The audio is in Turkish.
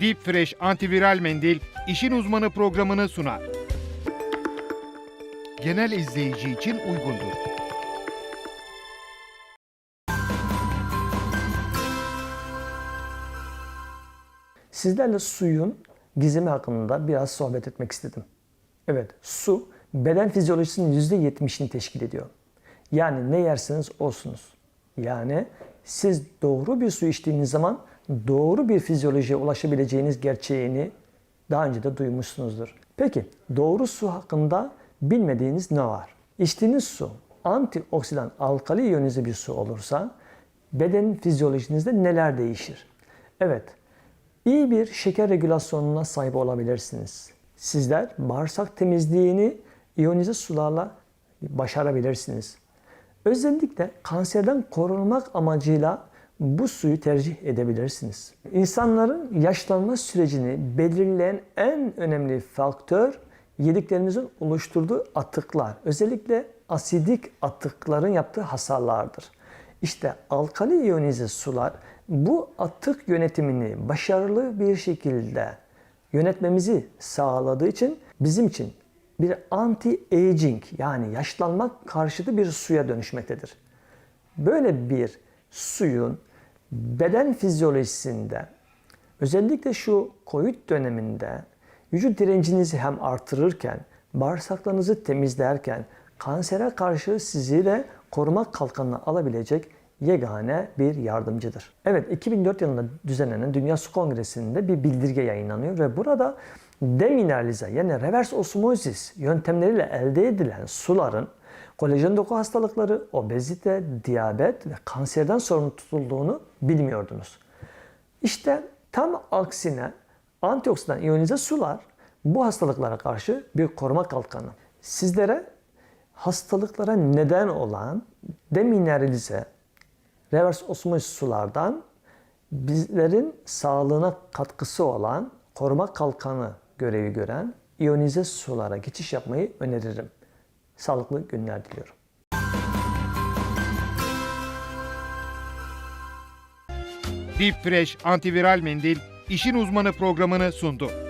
Deep Fresh antiviral mendil işin uzmanı programını sunar. Genel izleyici için uygundur. Sizlerle suyun gizemi hakkında biraz sohbet etmek istedim. Evet, su beden fizyolojisinin %70'ini teşkil ediyor. Yani ne yerseniz olsunuz. Yani siz doğru bir su içtiğiniz zaman doğru bir fizyolojiye ulaşabileceğiniz gerçeğini daha önce de duymuşsunuzdur. Peki doğru su hakkında bilmediğiniz ne var? İçtiğiniz su antioksidan alkali iyonize bir su olursa bedenin fizyolojinizde neler değişir? Evet, İyi bir şeker regülasyonuna sahip olabilirsiniz. Sizler bağırsak temizliğini iyonize sularla başarabilirsiniz. Özellikle kanserden korunmak amacıyla bu suyu tercih edebilirsiniz. İnsanların yaşlanma sürecini belirleyen en önemli faktör yediklerimizin oluşturduğu atıklar. Özellikle asidik atıkların yaptığı hasarlardır. İşte alkali iyonize sular bu atık yönetimini başarılı bir şekilde yönetmemizi sağladığı için bizim için bir anti-aging yani yaşlanmak karşıtı bir suya dönüşmektedir. Böyle bir suyun beden fizyolojisinde özellikle şu COVID döneminde vücut direncinizi hem artırırken, bağırsaklarınızı temizlerken, kansere karşı sizi de koruma kalkanına alabilecek yegane bir yardımcıdır. Evet 2004 yılında düzenlenen Dünya Su Kongresi'nde bir bildirge yayınlanıyor ve burada demineralize yani reverse osmosis yöntemleriyle elde edilen suların kolajen doku hastalıkları, obezite, diyabet ve kanserden sorumlu tutulduğunu bilmiyordunuz. İşte tam aksine antioksidan iyonize sular bu hastalıklara karşı bir koruma kalkanı. Sizlere hastalıklara neden olan demineralize reverse osmosis sulardan bizlerin sağlığına katkısı olan koruma kalkanı görevi gören iyonize sulara geçiş yapmayı öneririm. Sağlıklı günler diliyorum. Deep Fresh antiviral mendil işin uzmanı programını sundu.